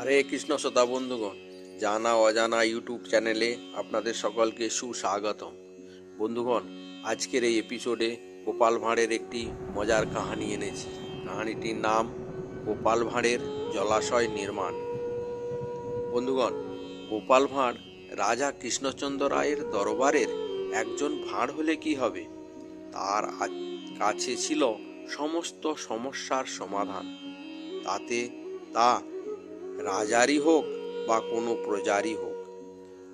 হরে কৃষ্ণ শ্রোতা বন্ধুগণ, জানা অজানা ইউটিউব চ্যানেলে আপনাদের সকলকে সুস্বাগতম। বন্ধুগণ, আজকের এই এপিসোডে গোপাল ভাঁড়ের একটি মজার কাহানি এনেছি। কাহানিটির নাম গোপাল ভাঁড়ের জলাশয় নির্মাণ। বন্ধুগণ, গোপাল ভাঁড় রাজা কৃষ্ণচন্দ্র রায়ের দরবারের একজন ভাঁড় হলে কি হবে? তার কাছে ছিল সমস্ত সমস্যার সমাধান। তাতে তা রাজারই হোক বা কোনো প্রজারই হোক,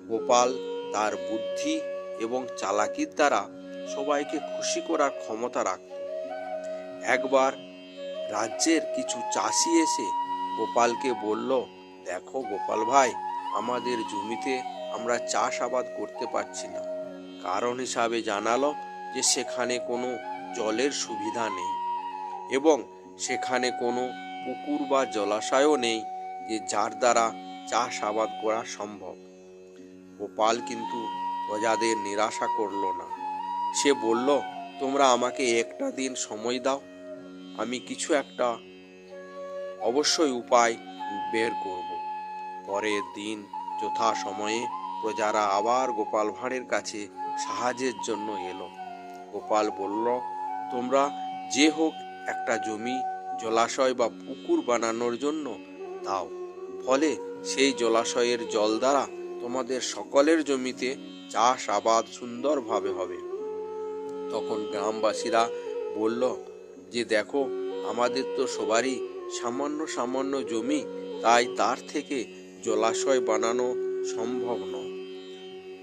গোপাল তার বুদ্ধি এবং চালাকির দ্বারা সবাইকে খুশি করার ক্ষমতা রাখত। একবার রাজ্যের কিছু চাষি এসে গোপালকে বলল, দেখো গোপাল ভাই, আমাদের জমিতে আমরা চাষ আবাদ করতে পারছি না। কারণ হিসাবে জানালো যে সেখানে কোনো জলের সুবিধা নেই এবং সেখানে কোনো পুকুর বা জলাশয়ও নেই। যে যার দ্বারা চাষ আবাদ করা সম্ভব। গোপাল কিন্তু প্রজাদের নিরাশা করল না। সে বলল, তোমরা আমাকে একটা দিন সময় দাও, আমি কিছু একটা অবশ্যই উপায় বের করব। পরের দিন যথা সময়ে প্রজারা আবার গোপাল ভাঁড়ের কাছে সাহায্যের জন্য এলো। গোপাল বলল, তোমরা যে হোক একটা জমি, জলাশয় বা পুকুর বানানোর জন্য দাও। ফলে সেই জলাশয়ের জল দ্বারা তোমাদের সকলের জমিতে চাষ আবাদ সুন্দরভাবে হবে। তখন গ্রামবাসীরা বলল, যে দেখো, আমাদের তো সবারই সামান্য সামান্য জমি, তাই তার থেকে জলাশয় বানানো সম্ভব নয়।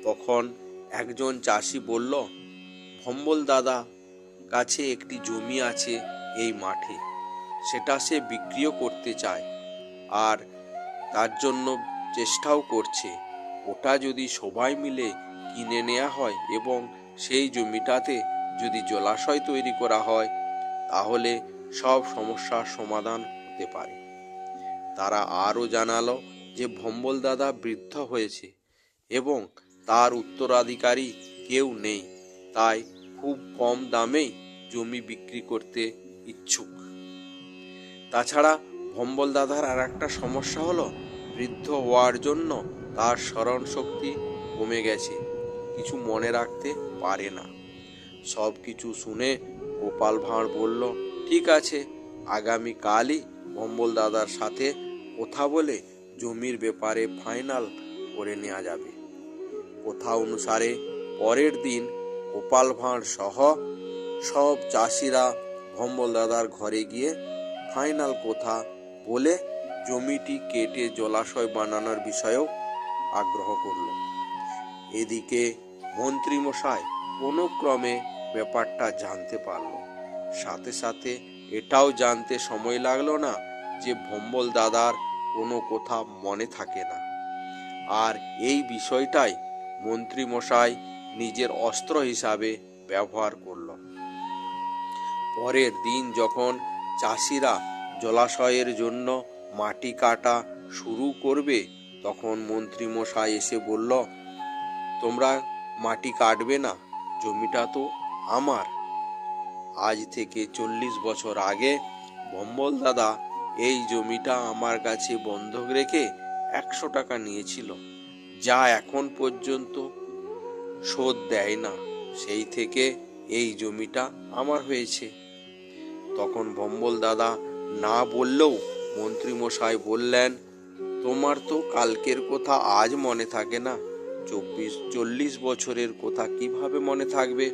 তখন একজন চাষি বলল, ভম্বল দাদা কাছে একটি জমি আছে এই মাঠে। সেটা সে বিক্রিও করতে চায়। আর তার জন্য চেষ্টাও করছে। ওটা যদি সবাই মিলে কিনে নেওয়া হয় এবং সেই জমিটাতে যদি জলাশয় তৈরি করা হয়, তাহলে সব সমস্যার সমাধান হতে পারে। তারা আরও জানালো যে ভম্বল দাদা বৃদ্ধ হয়েছে এবং তার উত্তরাধিকারী কেউ নেই, তাই খুব কম দামেই জমি বিক্রি করতে ইচ্ছুক। তাছাড়া ভম্বল দাদার আর একটা সমস্যা হলো, বৃদ্ধ হওয়ার জন্য তার স্মরণ শক্তি কমে গেছে। কিছু মনে রাখতে পারে না। সব কিছু শুনে গোপাল ভাঁড় বলল, ঠিক আছে আগামী কালই ভম্বল দাদার সাথে কথা বলে জমির ব্যাপারে ফাইনাল করে নেওয়া যাবে। কথা অনুসারে পরের দিন গোপাল ভাঁড় সহ সব চাষিরা ভম্বল দাদার ঘরে গিয়ে ফাইনাল কথা বলে জমিটি কেটে জলাশয় বানানোর বিষয়েও আগ্রহ করল। এদিকে মন্ত্রীমশাই কোনো ক্রমে ব্যাপারটা জানতে পারল। সাথে সাথে এটাও জানতে সময় লাগল না যে ভম্বল দাদার কোনো কথা মনে থাকে না। আর এই বিষয়টাই মন্ত্রীমশাই নিজের অস্ত্র হিসাবে ব্যবহার করল। পরের দিন যখন চাষিরা জলাশয়ের জন্য মাটি কাটা শুরু করবে। তখন মন্ত্রীমশাই এসে বলল, তোমরা মাটি কাটবে না, জমিটা তো আমার। আজ থেকে চল্লিশ বছর আগে ভম্বল দাদা এই জমিটা আমার কাছে বন্ধক রেখে একশো টাকা নিয়েছিল। যা এখন পর্যন্ত শোধ দেয় না, সেই থেকে এই জমিটা আমার হয়েছে। তখন ভম্বল দাদা না বললেও মন্ত্রীমশাই বললেন, তোমার তো কালকের কথা আজ মনে থাকে না। চব্বিশ, চল্লিশ বছরের কথা কীভাবে মনে থাকবে?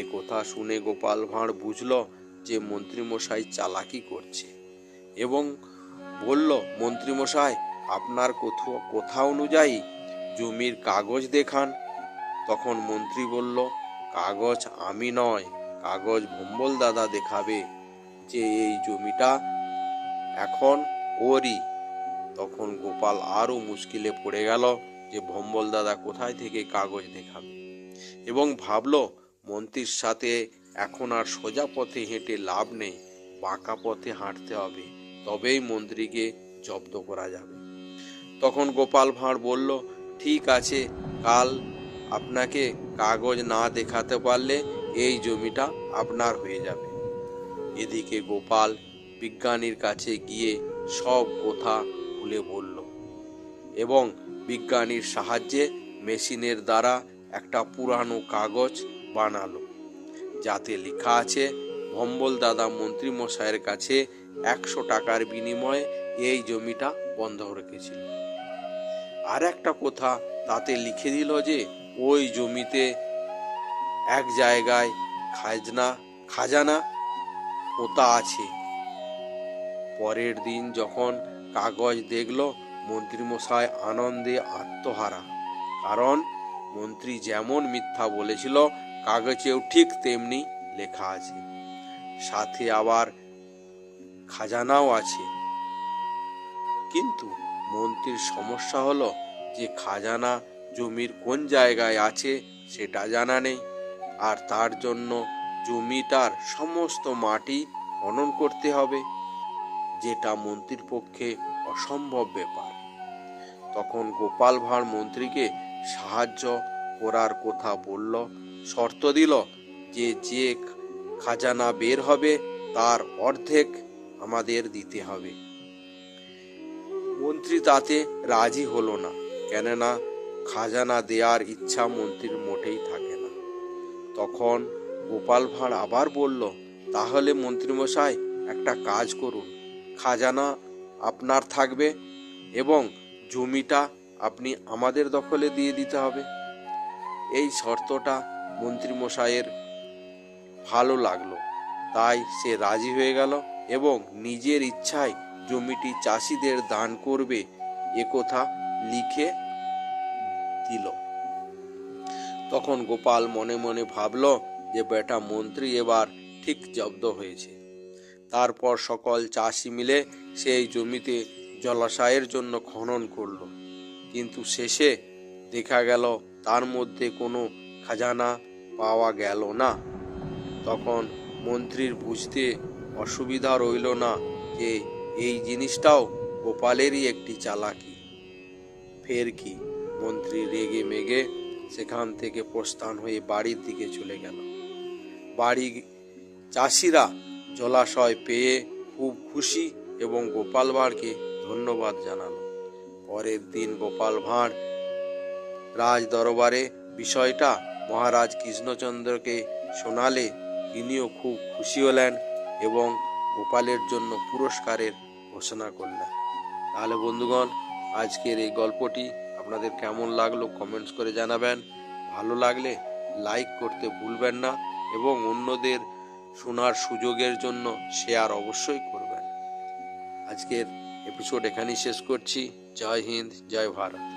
এ কথা শুনে গোপাল ভাঁড় বুঝল যে মন্ত্রীমশাই চালাকি করছে এবং বলল, মন্ত্রীমশাই, আপনার কথা অনুযায়ী জমির কাগজ দেখান? তখন মন্ত্রী বলল, কাগজ আমি নয়, কাগজ ভম্বল দাদা দেখাবে। যে এই জমিটা এখন ওরই তখন গোপাল আরও মুশকিলে পড়ে গেল যে ভম্বল দাদা কোথায় থেকে কাগজ দেখাবে। এবং ভাবল, মন্ত্রীর সাথে এখন আর সোজা পথে হেঁটে লাভ নেই, বাঁকা পথে হাঁটতে হবে, তবেই মন্ত্রীকে জব্দ করা যাবে। তখন গোপাল ভাঁড় বলল, ঠিক আছে, কাল আপনাকে কাগজ না দেখাতে পারলে এই জমিটা আপনার হয়ে যাবে। এদিকে গোপাল বিজ্ঞানীর কাছে গিয়ে সব কথা খুলে বলল এবং বিজ্ঞানীর সাহায্যে মেশিনের দ্বারা একটা পুরানো কাগজ বানালো, যাতে লেখা আছে, ভম্বল দাদা মন্ত্রী মশাইয়ের কাছে একশো টাকার বিনিময়ে এই জমিটা বন্ধ রেখেছিল। আর একটা কথা তাতে লিখে দিল যে, ওই জমিতে এক জায়গায় খাজনা, খাজানা পোতা আছে। পরের দিন যখন কাগজ দেখল, মন্ত্রীমশাই আনন্দে আত্মহারা। কারণ মন্ত্রী যেমন মিথ্যা বলেছিল, কাগজেও ঠিক তেমনি লেখা আছে। সাথে আবার খাজানাও আছে। কিন্তু মন্ত্রীর সমস্যা হলো যে খাজানা জমির কোন জায়গায় আছে, সেটা জানা নেই। আর তার জন্য জমিটার সমস্ত মাটি খনন করতে হবে, যেটা মন্ত্রীর পক্ষে অসম্ভব ব্যাপার। তখন গোপাল ভাঁড় মন্ত্রীকে সাহায্য করার কথা বলল, শর্ত দিল যে যে খাজানা বের হবে, তার অর্ধেক আমাদের দিতে হবে। মন্ত্রী তাতে রাজি হলো না, কেননা খাজানা দেওয়ার ইচ্ছা মন্ত্রীর মোটেই থাকে না। তখন গোপাল ভাঁড় আবার বলল, তাহলে মন্ত্রীমশাই, একটা কাজ করুন। খাজানা আপনার থাকবে এবং জমিটা আপনি আমাদের দখলে দিয়ে দিতে হবে। এই শর্তটা মন্ত্রীমশাইয়ের ভালো লাগল। তাই সে রাজি হয়ে গেল এবং নিজের ইচ্ছায় জমিটি চাষিদের দান করবে একথা লিখে দিল। তখন গোপাল মনে মনে ভাবল যে বেটা মন্ত্রী এবার ঠিক জব্দ হয়েছে। তারপর সকল চাষি মিলে সেই জমিতে জলাশয়ের জন্য খনন করল। কিন্তু শেষে দেখা গেল, তার মধ্যে কোনো খাজানা পাওয়া গেল না। তখন মন্ত্রীর বুঝতে অসুবিধা রইল না যে এই জিনিসটাও গোপালেরই একটি চালাকি। ফের কি? মন্ত্রী রেগে মেগে সেখান থেকে প্রস্থান হয়ে বাড়ির দিকে চলে গেল। বাড়ি চাষিরা জলাশয় পেয়ে খুব খুশি এবং গোপাল ভাঁড়কে ধন্যবাদ জানালো। পরের দিন গোপাল ভাঁড় রাজ দরবারে বিষয়টা মহারাজ কৃষ্ণচন্দ্রকে শোনালে তিনিও খুব খুশি হলেন এবং গোপালের জন্য পুরস্কারের ঘোষণা করলেন। তাহলে বন্ধুগণ, আজকের এই গল্পটি আপনাদের কেমন লাগল কমেন্টস করে জানাবেন। ভালো লাগলে লাইক করতে ভুলবেন না। এবং অন্যদের শোনার সুযোগের জন্য শেয়ার অবশ্যই করবেন আজকের এপিসোড এখানেই শেষ করছি। জয় হিন্দ, জয় ভারত।